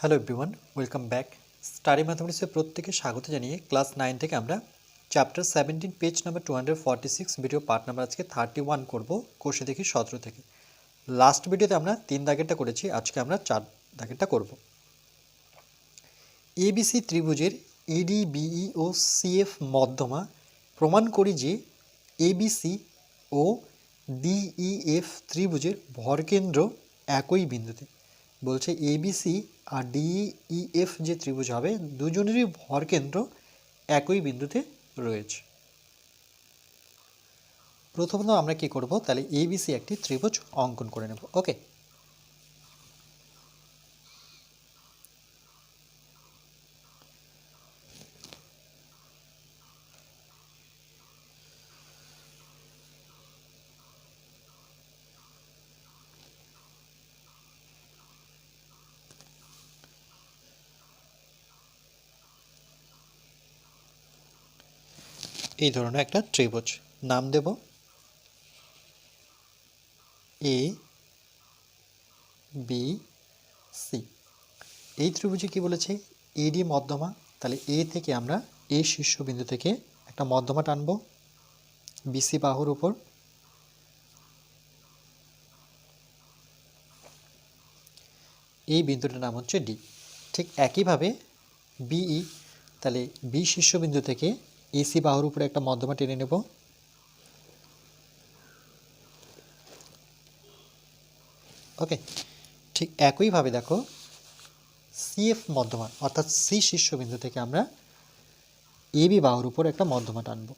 Hello everyone welcome back study ম্যাথমেটিক্সের প্রত্যেকে স্বাগত জানিয়ে ক্লাস নাইন থেকে আমরা chapter seventeen page number two hundred forty six video part number আজকে থার্টি ওয়ান করব কোষে দেখি সতেরো থেকে। লাস্ট ভিডিওতে আমরা তিন দাগেরটা করেছি, আজকে আমরা চার দাগেরটা করব। এবিসি ত্রিভুজের ইডি বিই ও সিএফ মধ্যমা প্রমাণ করি যে এবিসি ও ডিইএফ ত্রিভুজের ভরকেন্দ্র একই বিন্দুতে। বলছে এবিসি আর ডিইএফ যে ত্রিভুজ হবে, দুজনেরই ভর কেন্দ্র একই বিন্দুতে রয়েছে। প্রথমত আমরা কি করব? তাহলে এবিসি একটি ত্রিভুজ অঙ্কন করে নেব। ওকে এই ধরনের একটা ত্রিভুজ। নাম দেব এ বি সি এই ত্রিভুজে কি বলেছে? এডি মধ্যমা। তাহলে এ থেকে আমরা এ শীর্ষবিন্দু থেকে একটা মধ্যমা টানব। বিসি বাহুর উপর। এই বিন্দুটার নাম হচ্ছে ডি ঠিক একইভাবে বিই তাহলে বি শীর্ষবিন্দু থেকে এসি বাহুর উপরে একটা মধ্যমা টেনে নেব। ওকে, ঠিক একইভাবে দেখো সিএফ মধ্যমা, অর্থাৎ সি শীর্ষবিন্দু থেকে আমরা এবি বাহুর উপর একটা মধ্যমা টানব।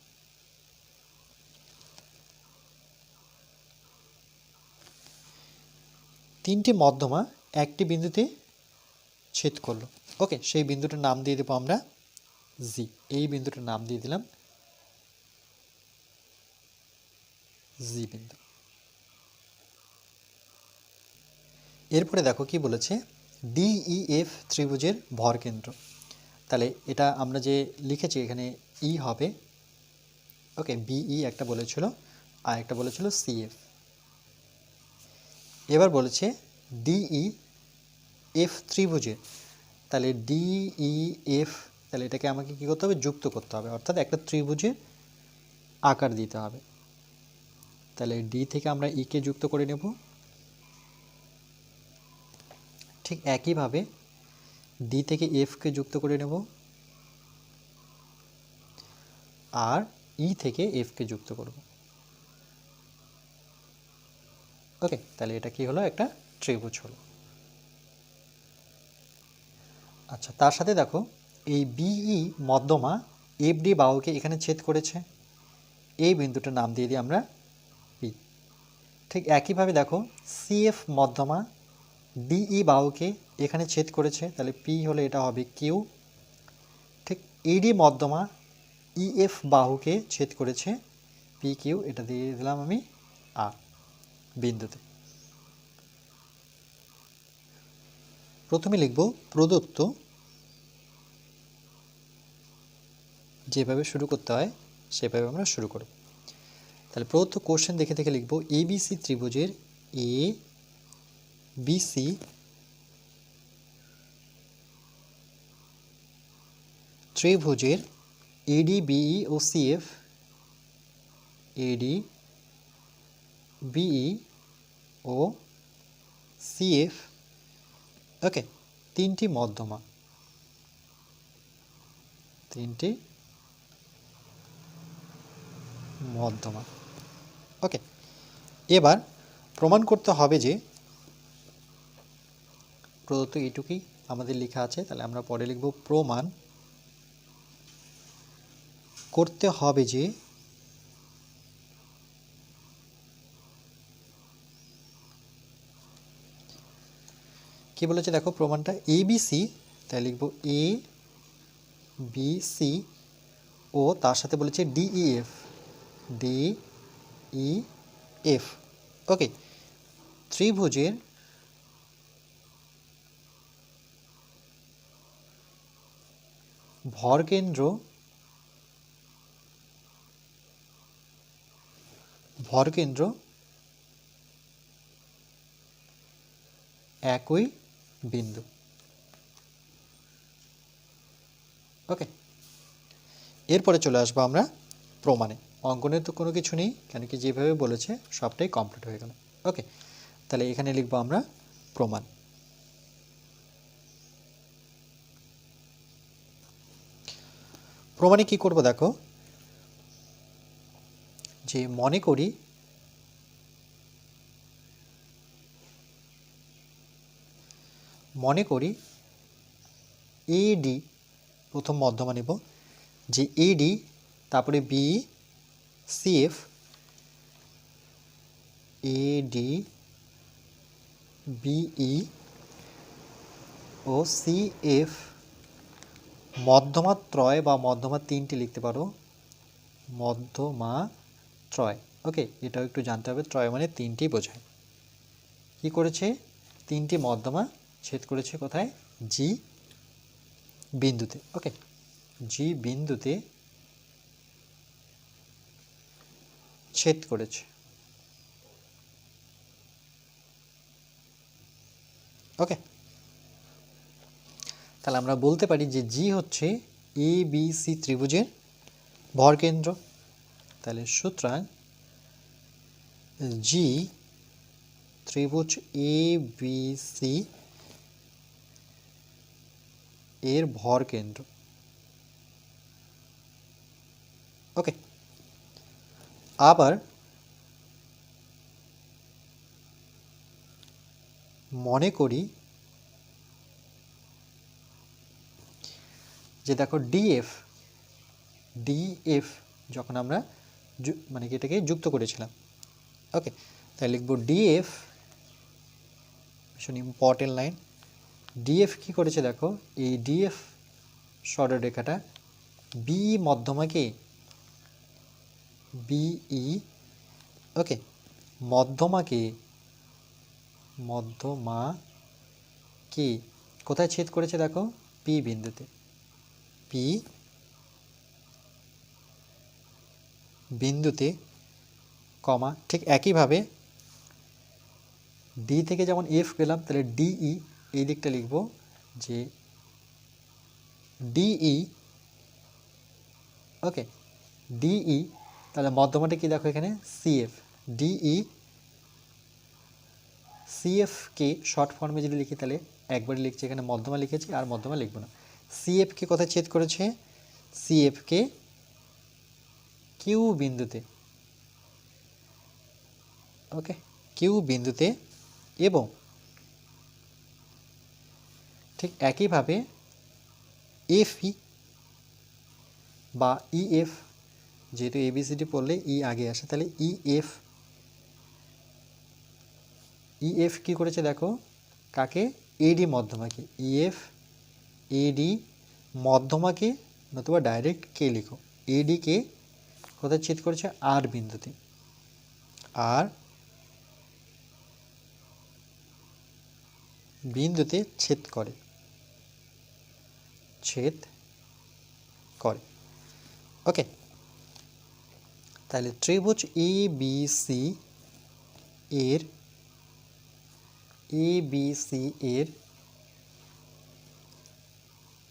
তিনটি মধ্যমা একটি বিন্দুতে ছেদ করল। ওকে, সেই বিন্দুটার নাম দিয়ে দেবো আমরা জি এই বিন্দুটার নাম দিয়ে দিলাম জি বিন্দু। এরপরে দেখো কি বলেছে? ডিইএফ ত্রিভুজের ভরকেন্দ্র তাহলে এটা আমরা যে লিখেছি এখানে ই হবে ওকে বিই একটা বলেছিল, আর একটা বলেছিল সিএফ এবার বলেছে ডিই এফ ত্রিভুজের তাহলে ডিইএফ তাহলে এটাকে আমাকে কী করতে হবে? যুক্ত করতে হবে। অর্থাৎ একটা ত্রিভুজে আকার দিতে হবে। তাহলে ডি থেকে আমরা ইকে যুক্ত করে নেব। ঠিক একইভাবে ডি থেকে এফকে যুক্ত করে নেব। আর ই থেকে এফকে যুক্ত করব। ওকে, তাহলে এটা কি হলো? একটা ত্রিভুজ হলো। আচ্ছা তার সাথে দেখো এই বিই মধ্যমা এফডি বাহুকে এখানে ছেদ করেছে। এই বিন্দুটার নাম দিয়ে দিই আমরা পি ঠিক একইভাবে দেখো সিএফ মধ্যমা ডিই বাহুকে এখানে ছেদ করেছে, তাহলে পি হলে এটা হবে কিউ ঠিক ইডি মধ্যমা ইএফ বাহুকে ছেদ করেছে পি কিউ এটা দিয়ে দিলাম আমি আর বিন্দুতে। প্রথমে লিখব প্রদত্ত যেভাবে শুরু করতে হয়, সেভাবে আমরা শুরু করব। তাহলে প্রদত্ত কোশ্চেন দেখে দেখে লিখব এবিসি ত্রিভুজের এ বিসি ত্রিভুজের A D B E O C F A D B E ও সিএফ ওকে তিনটি মধ্যমা। তিনটি মধ্যমা। ওকে এবার প্রমাণ করতে হবে যে প্রদত্ত এইটুকুই আমাদের লেখা আছে। তাহলে আমরা পরে লিখব প্রমাণ। করতে হবে যে কি বলেছে দেখো প্রমাণটা? এবিসি তাই লিখব এ বি সি ও তার সাথে বলেছে D E F D E F okay ত্রিভুজের ভরকেন্দ্র ভরকেন্দ্র একই বিন্দু। ওকে এরপরে চলে আসব আমরা প্রমাণে। অঙ্কনের তো কোনো কিছু নেই, কেন কি যেভাবে বলেছে সবটাই কমপ্লিট হয়ে গেল। ওকে তাহলে এখানে লিখব আমরা প্রমাণ। প্রমাণে কি করব দেখো? যে মনে করি মনে করি এডি প্রথম মধ্যমা নেব, যে এডি তারপরে B C F A D B E ও সিএফ মধ্যমা ত্রয় বা মধ্যমা তিনটি লিখতে পারো। মধ্যমা ত্রয়। ওকে এটাও একটু জানতে হবে, ত্রয় মানে তিনটি বোঝায়। কি করেছে? তিনটি মধ্যমা ছেদ করেছে কোথায়? জি বিন্দুতে। ওকে জি বিন্দুতে ছেদ করেছে। ওকে তাহলে আমরা বলতে পারি যে জি হচ্ছে এ বি সি ত্রিভুজের ভরকেন্দ্র তাহলে সুতরাং জি ত্রিভুজ এ বি সি এর ভর কেন্দ্র। ওকে আবার মনে করি যে দেখো ডিএফ ডিএফ যখন আমরা মানে কি এটাকে যুক্ত করেছিলাম। ওকে তাই লিখব ডিএফ ভীষণ ইম্পর্টেন্ট লাইন ডিএফ কি করেছে দেখো, এই ডিএফ সরলরেখাটা বি মধ্যমাকে বিই, ওকে, মধ্যমাকে মধ্যমাকে, কোথায় ছেদ করেছে দেখো? পি বিন্দুতে। পি বিন্দুতে, কমা, ঠিক একইভাবে ডি থেকে যেমন এফ পেলাম, তাহলে ডিই এই দিকটা লিখব যে ডিই, ওকে, ডিই তাহলে মধ্যমাটা কি দেখো এখানে? সিএফ ডিই সিএফকে শর্ট ফর্মে যদি লিখি তাহলে একবারে লিখছি এখানে মধ্যমা লিখেছি আর মধ্যমা লিখব না। সিএফকে কোথায় ছেদ করেছে? সিএফকে কিউ বিন্দুতে। ওকে কিউ বিন্দুতে এবং ঠিক একইভাবে এফই বা ইএফ যেহেতু এবিসিডি পড়লে ই আগে আসে, তাহলে ইএফ ইএফ কি করেছে দেখো? কাকে? এডি মধ্যমাকে। ইএফ এডি মধ্যমাকে নতুবা ডাইরেক্ট কে লিখো? এডি কে কোথায় ছেদ করেছে? আর বিন্দুতে। আর বিন্দুতে ছেদ করে। ছেদ করে। ওকে তাহলে ত্রিভুজ এ বি সি এর এ বি সি এর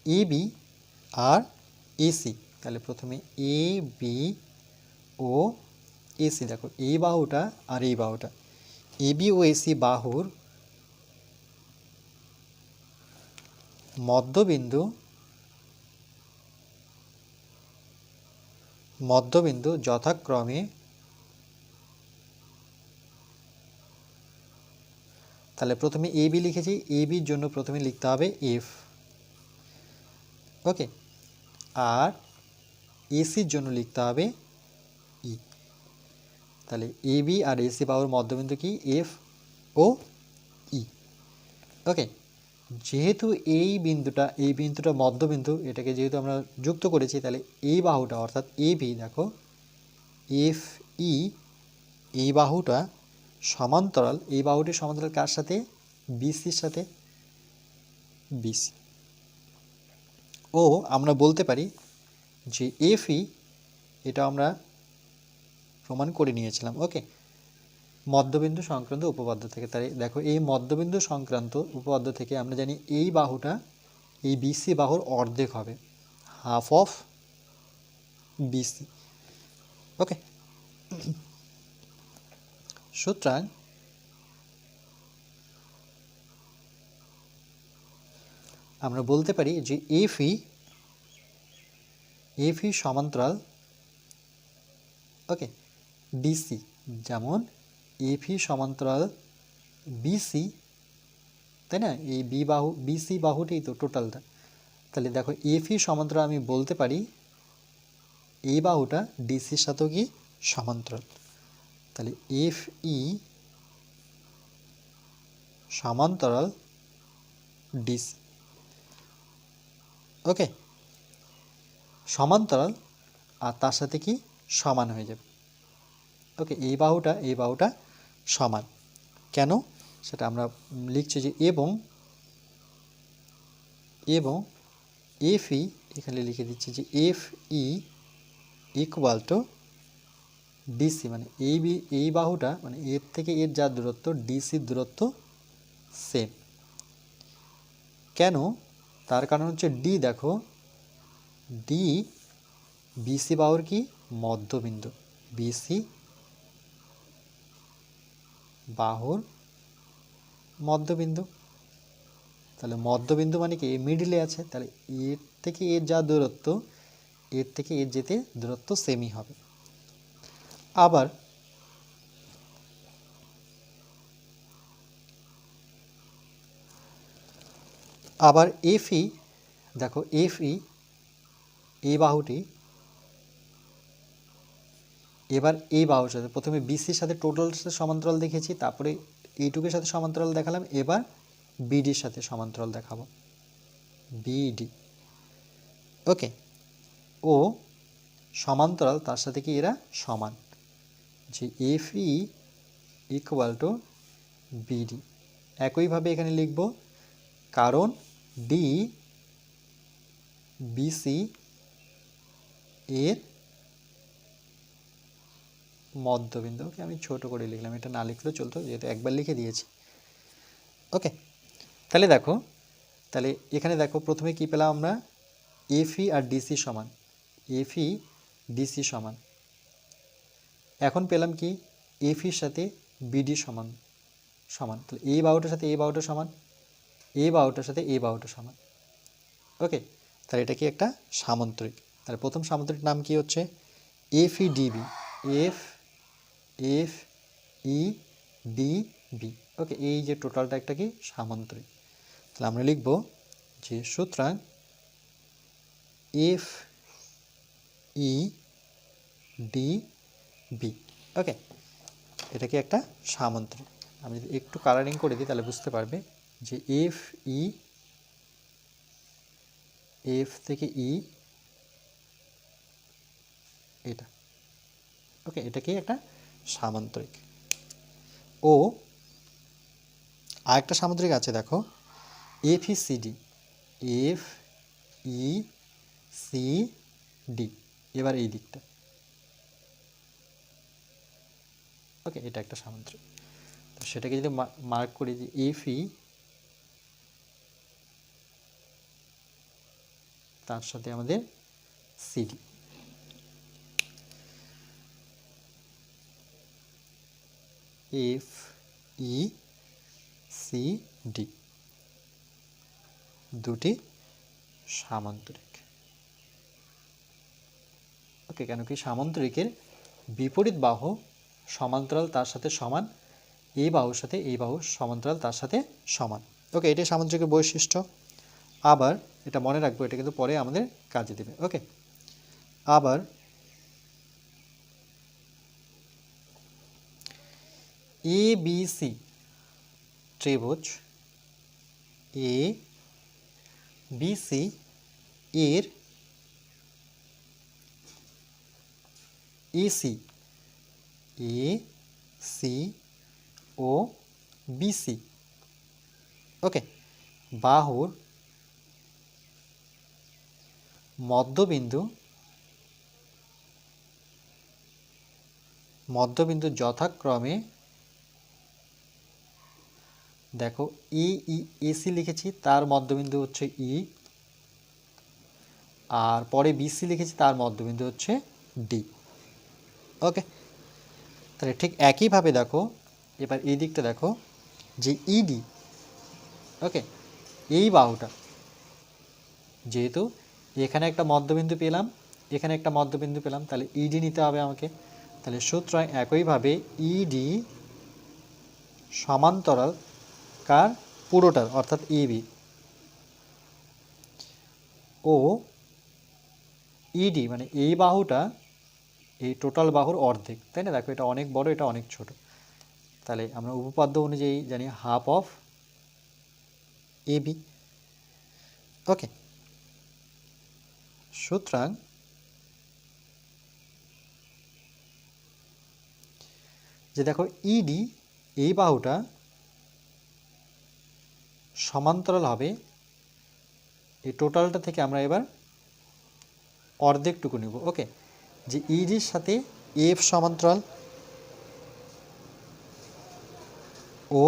এ বি আর এসি তাহলে প্রথমে এ বি ও এসি দেখো এই বাহুটা আর এই বাহুটা। এ বি ও এসি বাহুর মধ্যবিন্দু মধ্যবিন্দু যথাক্রমে তাহলে প্রথমে এ বি লিখেছি, এ বির জন্য প্রথমে লিখতে হবে এফ। ওকে? আর এসির জন্য লিখতে হবে ই। তাহলে এ বি আর এসি পাওয়ার মধ্যবিন্দু কি? এফ ও ই। ওকে? যেহেতু এই বিন্দুটা এই বিন্দুটা মধ্যবিন্দু, এটাকে যেহেতু আমরা যুক্ত করেছি, তাহলে এই বাহুটা, অর্থাৎ এ বি দেখো, এফ ই, এই বাহুটা সমান্তরাল, এই বাহুটি সমান্তরাল কার সাথে? বিসির সাথে। বিসি ও, আমরা বলতে পারি যে এফই এটা আমরা প্রমাণ করে নিয়েছিলাম। ওকে মধ্যবিন্দু সংক্রান্ত উপপাদ্য থেকে। তাই দেখো, এই মধ্যবিন্দু সংক্রান্ত উপপাদ্য থেকে আমরা জানি এই বাহুটা, এই বিসি বাহুর অর্ধেক হবে। হাফ অফ বিসি ওকে সুতরাং আমরা বলতে পারি যে এফি এফি সমান্তরাল ওকে বিসি যেমন এফি সমান্তরাল বিসি তাই না? এই বি বাহু বিসি বাহুটাই তো টোটালটা তাহলে দেখো এফি সমান্তরাল আমি বলতে পারি এই বাহুটা ডিসির সাথেও কি সমান্তরাল। তাহলে এফ ই সমান্তরাল ডিসি ওকে সমান্তরাল আর তার সাথে কি সমান হয়ে যাবে। ওকে এই বাহুটা এই বাহুটা সমান। কেন? সেটা আমরা লিখছি যে এবং এবং এফ ই এখানে লিখে দিচ্ছি যে F E equal to D C মানে এই বি- এই বাহুটা মানে এর থেকে এর যা দূরত্ব ডিসির দূরত্ব সেম কেন? তার কারণ হচ্ছে ডি দেখো ডি বিসি বাহুর কি? মধ্যবিন্দু। বিসি বাহুর মধ্যবিন্দু। তাহলে মধ্যবিন্দু মানে কি? মিডিলে আছে। তাহলে এর থেকে এর যা দূরত্ব, এর থেকে এর যেতে দূরত্ব সেমই হবে। আবার আবার এফই দেখো এফই এই বাহুটি এবার এই বাহুর সাথে, প্রথমে বিসির সাথে টোটাল সাথে সমান্তরাল দেখেছি, তারপরে এইটুকের সাথে সমান্তরাল দেখালাম, এবার বিডির সাথে সমান্তরাল দেখাবো। বিডি ওকে ও সমান্তরাল, তার সাথে কি এরা সমান? যে F E equal to B D একইভাবে এখানে লিখব, কারণ ডি বিসি এর মধ্যবিন্দু। ওকে, আমি ছোট করে লিখলাম, এটা না লিখলেও চলতো, যেহেতু একবার লিখে দিয়েছি। ওকে, তাহলে দেখো, তাহলে এখানে দেখো, প্রথমে কি পেলাম আমরা? এফি আর ডিসি সমান। এফি ডিসি সমান। এখন পেলাম কি? এফির সাথে বিডি সমান সমান। তাহলে এই বাহুটার সাথে এই বাহুটা সমান এই বাহুটার সাথে এই বাহুটা সমান। ওকে, তাহলে এটা কি একটা সামন্তরিক? তাহলে প্রথম সামন্তরিক নাম কি হচ্ছে? F D B F F E D B okay এই যে টোটালটা একটা কি? সামান্তরিক। তাহলে আমরা লিখব যে সুতরাং F E D B okay এটা কি একটা সামান্তরিক? আমি যদি একটু কালারিং করে দিই, তাহলে বুঝতে পারবে যে এফ ই এফ থেকে ই এটা। ওকে এটা কি একটা সামান্তরিক। ও, আরেকটা সামুদ্রিক আছে, দেখো। F E C D. F E C D. এবার এই দিকটা। ওকে, এটা একটা সামুদ্রিক তো সেটাকে যদি মার্ক করি যে এফ ই, তার সাথে আমাদের C D F E C D দুটি সামান্তরিক। ওকে, কেন কি সামান্তরিকের বিপরীত বাহু সমান্তরাল তার সাথে সমান, এই বাহুর সাথে এই বাহু সমান্তরাল তার সাথে সমান। ওকে, এটাই সামান্তরিকের বৈশিষ্ট্য। আবার এটা মনে রাখব, এটা কিন্তু পরে আমাদের কাজে দেবে। ওকে, আবার এ বি সি ত্রিভুজ। এ বি সি এর এসি এ সি ও বিসি ওকে বাহুর মধ্যবিন্দু মধ্যবিন্দু যথাক্রমে দেখো, ই ই এসি লিখেছি, তার মধ্যবিন্দু হচ্ছে ই। আর পরে বিসি লিখেছি, তার মধ্যবিন্দু হচ্ছে ডি। ওকে? তাহলে ঠিক একইভাবে দেখো, এবার এই দিকটা দেখো, যে ইডি ওকে? এই বাহুটা, যেহেতু এখানে একটা মধ্যবিন্দু পেলাম, এখানে একটা মধ্যবিন্দু পেলাম, তাহলে ইডি নিতে হবে আমাকে। তাহলে সুতরাং একইভাবে ইডি সমান্তরাল কার? পুরোটার, অর্থাৎ ইবি ও ইডি মানে এই বাহুটা এই টোটাল বাহুর অর্ধেক, তাই না? দেখো, এটা অনেক বড়, এটা অনেক ছোট। তাহলে আমরা উপপাদ্য অনুযায়ী জানি হাফ অফ এবি ওকে সুতরাং, যে দেখো ইডি এই বাহুটা সমান্তরাল হবে। এই টোটালটা থেকে আমরা এবার অর্ধেকটুকু নেব ওকে যে ইডির সাথে এফ সমান্তরাল ও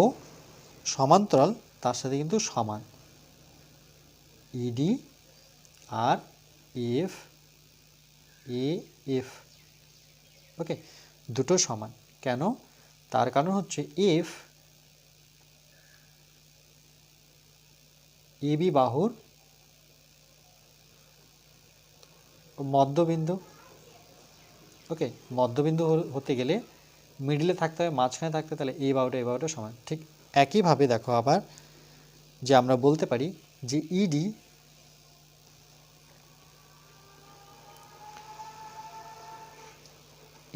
সমান্তরাল, তার সাথে কিন্তু সমান। ইডি আর এফ এ এফ ওকে দুটো সমান। কেন? তার কারণ হচ্ছে এফ এবি বাহুর মধ্যবিন্দু। ওকে, মধ্যবিন্দু হতে গেলে মিডিলে থাকতে হবে মাঝখানে থাকতে তাহলে এই বাহুটা এই বাহুটা সমান। ঠিক একইভাবে দেখো আবার যে আমরা বলতে পারি যে ইডি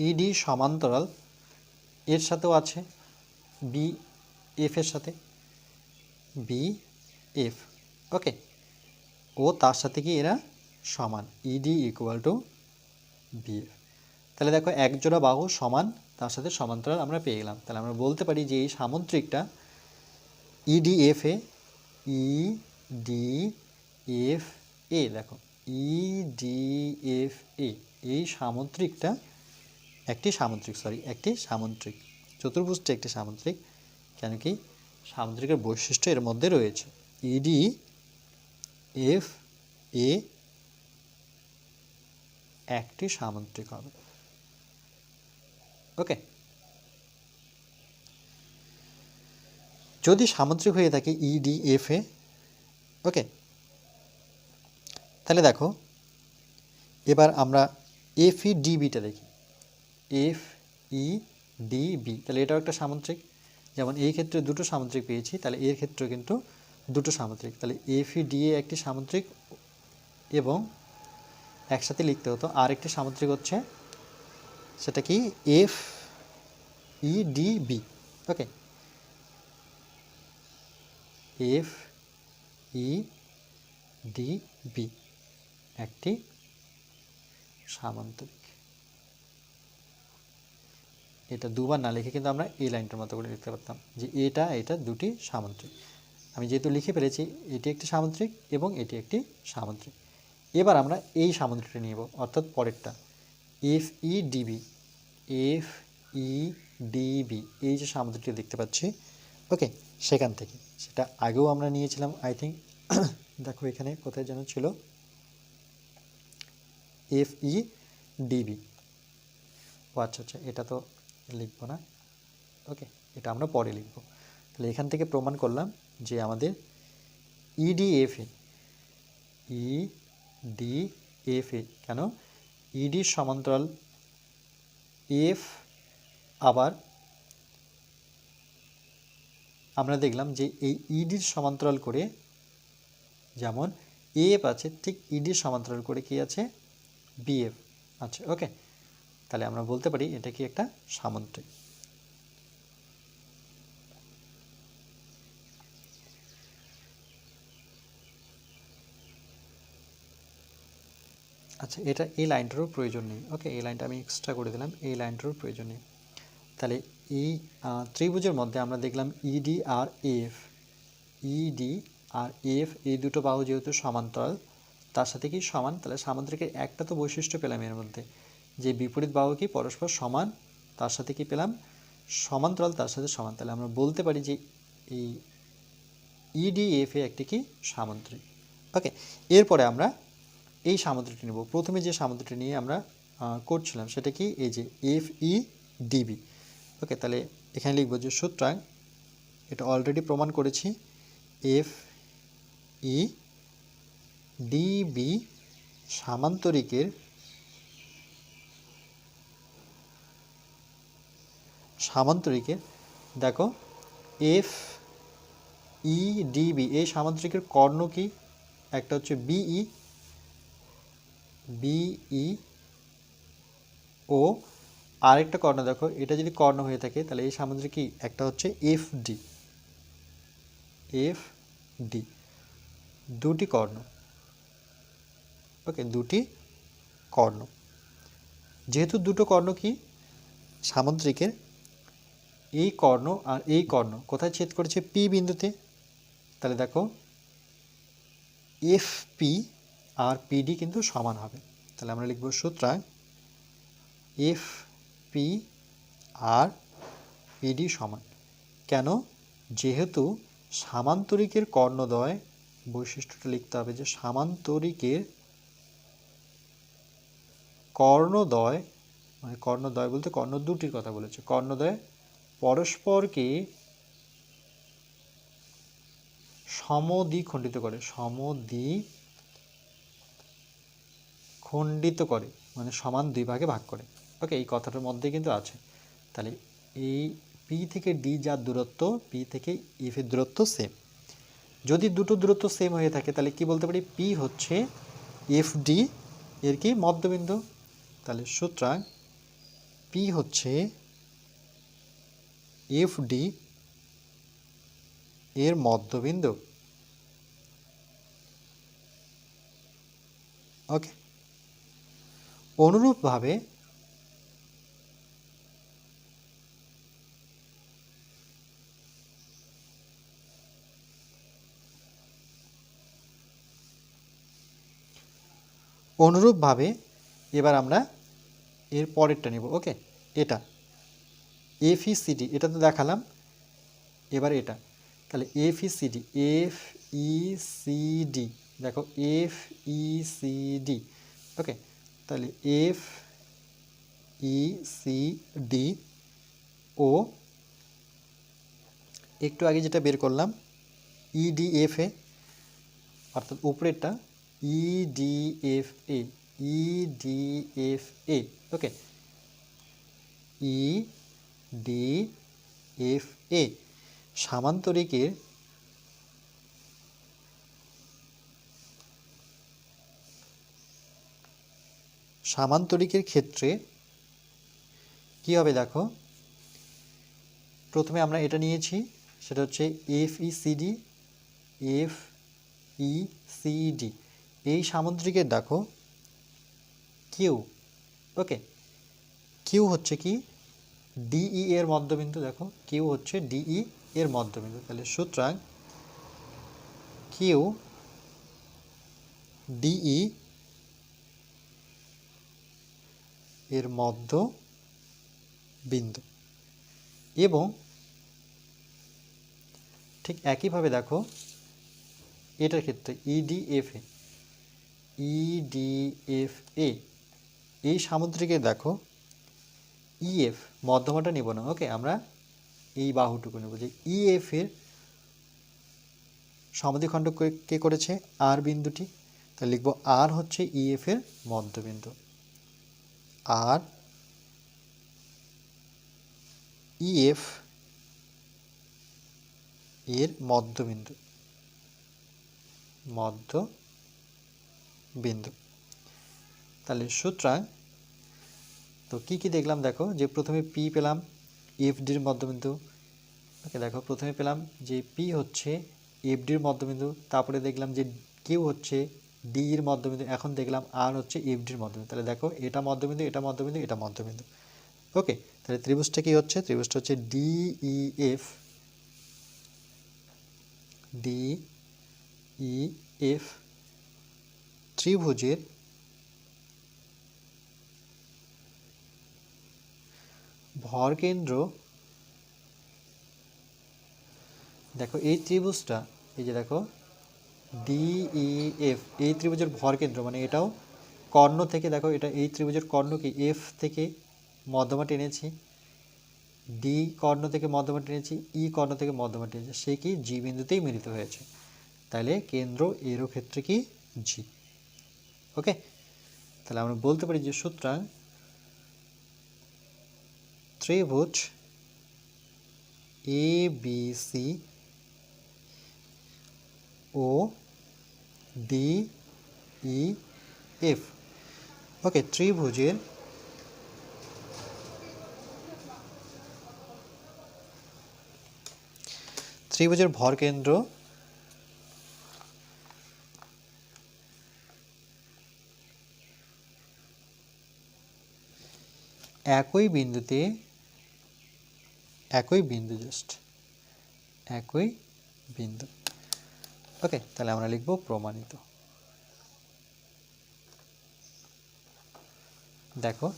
ইডি সমান্তরাল এর সাথেও আছে বি এফ এর সাথে বি এফ ওকে ও তার সাথে কি এরা? সমান। ইডি ইকুয়াল টু বিএফ তাহলে দেখো এক জোড়া বাহু সমান, তার সাথে সমান্তরাল আমরা পেয়ে গেলাম। তাহলে আমরা বলতে পারি যে এই সামুদ্রিকটা E D F A E D F A দেখো। ইডিএফ এ এই সামুদ্রিকটা একটি সামুদ্রিক সরি একটি সামুদ্রিক। চতুর্ভুজটি একটি সামুদ্রিক, কেন কি সামুদ্রিকের বৈশিষ্ট্য এর মধ্যে রয়েছে। ইডি এফ এ একটি সামুদ্রিক হবে। ওকে যদি সামুদ্রিক হয়ে থাকে ইডি এফ এ ওকে তাহলে দেখো, এবার আমরা এফ ই ডিবিটা দেখি। এফ ই ডি বি তাহলে এটাও একটা সামুদ্রিক। যেমন এই ক্ষেত্রে দুটো সামুদ্রিক পেয়েছি, তাহলে এর ক্ষেত্রে কিন্তু দুটো সামুদ্রিক। তাহলে এফ ই ডি এ একটি সামুদ্রিক এবং একসাথে লিখতে হতো। আর একটি সামুদ্রিক হচ্ছে সেটা কি? F E D B okay F E D B একটি সামান্তরিক এটা দুবার না লিখে কিন্তু আমরা এই লাইনটার মতো করে লিখতে পারতাম যে এটা এটা দুটি সামুদ্রিক। আমি যেহেতু লিখে ফেলেছি, এটি একটি সামুদ্রিক এবং এটি একটি সামুদ্রিক। এবার আমরা এই সামুদ্রিকটা নিব, অর্থাৎ পরেরটা। F E D B F E D B এই যে সামুদ্রিকটা দেখতে পাচ্ছি। ওকে, সেখান থেকে। সেটা আগেও আমরা নিয়েছিলাম আই থিঙ্ক দেখো এখানে কোথায় যেন ছিল। এফ ই ডিবি ও আচ্ছা আচ্ছা এটা তো লিখব না। ওকে, এটা আমরা পরে লিখব। তাহলে এখান থেকে প্রমাণ করলাম যে আমাদের ইডিএফএ ই ডি এফ এ কেন? ইডি সমান্তরাল এফ আবার আমরা দেখলাম যে এই ইডির সমান্তরাল করে যেমন এফ আছে, ঠিক ইডির সমান্তরাল করে কি আছে? বিএফ আচ্ছা ওকে তাহলে আমরা বলতে পারি এটা কি একটা সামুদ্রিক আচ্ছা এটা এই লাইনটারও প্রয়োজন নেই। ওকে, এই লাইনটা আমি এক্সট্রা করে দিলাম, এই লাইনটারও প্রয়োজন নেই। তাহলে এই ত্রিভুজের মধ্যে আমরা দেখলাম ইডি আর এফ ইডি আর এফ এই দুটো বাহু যেহেতু সমান্তরাল, তার সাথে কি সমান? তাহলে সামুদ্রিকের একটা তো বৈশিষ্ট্য পেলাম এর মধ্যে। যে বিপরীত বাহু কি পরস্পর সমান, তার সাথে কি পেলাম? সমান্তরাল, তার সাথে সমান। তাহলে আমরা বলতে পারি যে এই ইডিএফ এ একটি কি? সামুদ্রিক ওকে, এরপরে আমরা এই সামুদ্রিকটি নেব। প্রথমে যে সামুদ্রিকটি নিয়ে আমরা করছিলাম সেটা কি? এই যে এফ ই ডিবি ওকে, তাহলে এখানে লিখব যে সুতরাং এটা অলরেডি প্রমাণ করেছি। এফ ই ডিবি সামান্তরিকের সামান্তরিকের, দেখো এফ ই ডিবি এই সামান্তরিকের কর্ণ কি? একটা হচ্ছে বিই বিই ও আরেকটা কর্ণ দেখো, এটা যদি কর্ণ হয়ে থাকে, তাহলে এই সামুদ্রিক কি? একটা হচ্ছে এফ ডি এফ ডি দুটি কর্ণ। ওকে দুটি কর্ণ। যেহেতু দুটো কর্ণ কি? সামুদ্রিকের। এই কর্ণ আর এই কর্ণ, কোথায় ছেদ করেছে পি বিন্দুতে? তাহলে দেখো এফ পি আর পিডি কিন্তু সমান হবে। তাহলে আমরা লিখব সূত্রায় এফ পি আর পিডি সমান। কেন? যেহেতু সামান্তরিকের কর্ণদ্বয় বৈশিষ্ট্যটা লিখতে হবে যে সামান্তরিকের কর্ণদ্বয় মানে কর্ণদ্বয় বলতে কর্ণ দুটির কথা বলেছে। কর্ণদ্বয় পরস্পরকে সমদ্বি খণ্ডিত করে, সমদ্বি খণ্ডিত করে মানে সমান দুই ভাগে ভাগ করে। ওকে এই কথাটার মধ্যে কিন্তু আছে। তাহলে এই পি থেকে ডি যার দূরত্ব পি থেকে ইফের দূরত্ব সেম যদি দুটো দূরত্ব সেম হয়ে থাকে, তাহলে কি বলতে পারি? পি হচ্ছে এফ ডি এর কি? মধ্যবিন্দু। তাহলে সুতরাং পি হচ্ছে এফ ডি এর মধ্যবিন্দু। ওকে অনুরূপভাবে অনুরূপভাবে এবার আমরা এর পরেরটা নেব, ওকে? এটা। এফ ই সিডি এটা তো দেখালাম। এবার এটা। তাহলে F E C D F E C D দেখো F E C D okay? তাহলে এফ ই সি ডি ও একটু আগে যেটা বের করলাম ইডিএফ এ অর্থাৎ উপরেরটা E D F A E D F A okay E D F A সামান্তরিকের সামান্তরিকের ক্ষেত্রে কি হবে দেখো? প্রথমে আমরা এটা নিয়েছি, সেটা হচ্ছে F E C D F E C D এই সামুদ্রিকের দেখো কিউ ওকে কিউ হচ্ছে কি? ডিই এর মধ্যবিন্দু, দেখো। কিউ হচ্ছে ডিই এর মধ্যবিন্দু। তাহলে সুতরাং কিউ ডিই এর মধ্য বিন্দু। এবং ঠিক একইভাবে দেখো, এটার ক্ষেত্রে ইডিএফএ ইডিএফএ এই সামুদ্রিকে দেখো ইএফ মধ্যমাটা নেব না, ওকে, আমরা এই বাহুটুকু নেব যে ইএফ এর সমাধিখণ্ড কে- কে করেছে আর বিন্দুটি, তাহলে লিখব আর হচ্ছে ইএফ এর মধ্যবিন্দু। আর ইএফ এর মধ্যবিন্দু মধ্য বিন্দু তাহলে সুতরাং তো কি কি দেখলাম দেখো? যে প্রথমে পি পেলাম এফ ডির মধ্যবিন্দু। ওকে দেখো, প্রথমে পেলাম যে পি হচ্ছে এফ ডির মধ্যবিন্দু, তারপরে দেখলাম যে কিউ হচ্ছে ডি এর মধ্যবিন্দু এখন দেখলাম আর হচ্ছে এফ ডির মধ্যবিন্দু তাহলে দেখো, এটা মধ্যবিন্দু এটা মধ্যবিন্দু এটা মধ্যবিন্দু ওকে তাহলে ত্রিভুজটা কি হচ্ছে? ত্রিভুজটা হচ্ছে ডিইএফ ডি ই এফ ত্রিভুজের ভরকেন্দ্র দেখো, এই ত্রিভুজটা, এই যে দেখো ডি ই এফ এই ত্রিভুজের ভর কেন্দ্র মানে এটাও কর্ণ থেকে, দেখো এটা এই ত্রিভুজের কর্ণ কি এফ থেকে মধ্যমা টেনেছি ডি কর্ণ থেকে মধ্যমা টেনেছি ই কর্ণ থেকে মধ্যমা টেনেছি, সে কি জি বিন্দুতেই মিলিত হয়েছে। তাহলে কেন্দ্র এরও ক্ষেত্রে কি জি ওকে? তাহলে আমরা বলতে পারি যে সুতরাং ত্রিভুজ এ বি সি ও ডি ই এফ ওকে ত্রিভুজের ত্রিভুজের ভর কেন্দ্র একই বিন্দুতে, একই বিন্দু জাস্ট একই বিন্দু। ওকে, তাহলে আমরা লিখব প্রমাণিত। দেখো,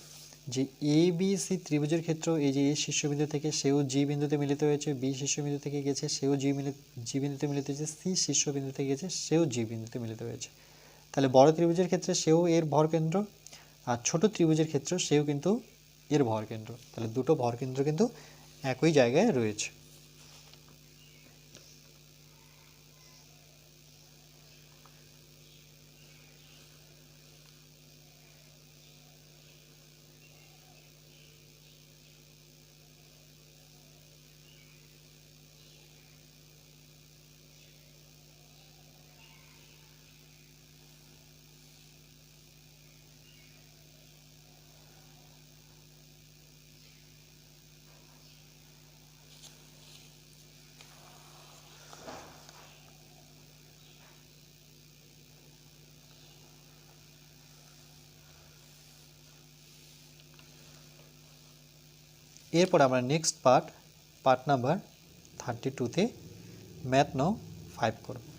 যে এ বি সি ত্রিভুজের ক্ষেত্র, এই যে এ শীর্ষবিন্দু থেকে সেও জি বিন্দুতে মিলিত হয়েছে বি শীর্ষবিন্দু থেকে গেছে, সেও জি মিলিত জি বিন্দুতে মিলিত হয়েছে সি শীর্ষবিন্দু থেকে গেছে, সেও জি বিন্দুতে মিলিত হয়েছে। তাহলে বড় ত্রিভুজের ক্ষেত্রে সেও এর ভর কেন্দ্র, আর ছোট ত্রিভুজের ক্ষেত্রে সেও কিন্তু এর ভর কেন্দ্র। তাহলে দুটো ভর কেন্দ্র কিন্তু একই জায়গায় রয়েছে। এরপর আমরা next part part number thirty টুতে ম্যাথ নো ফাইভ করব।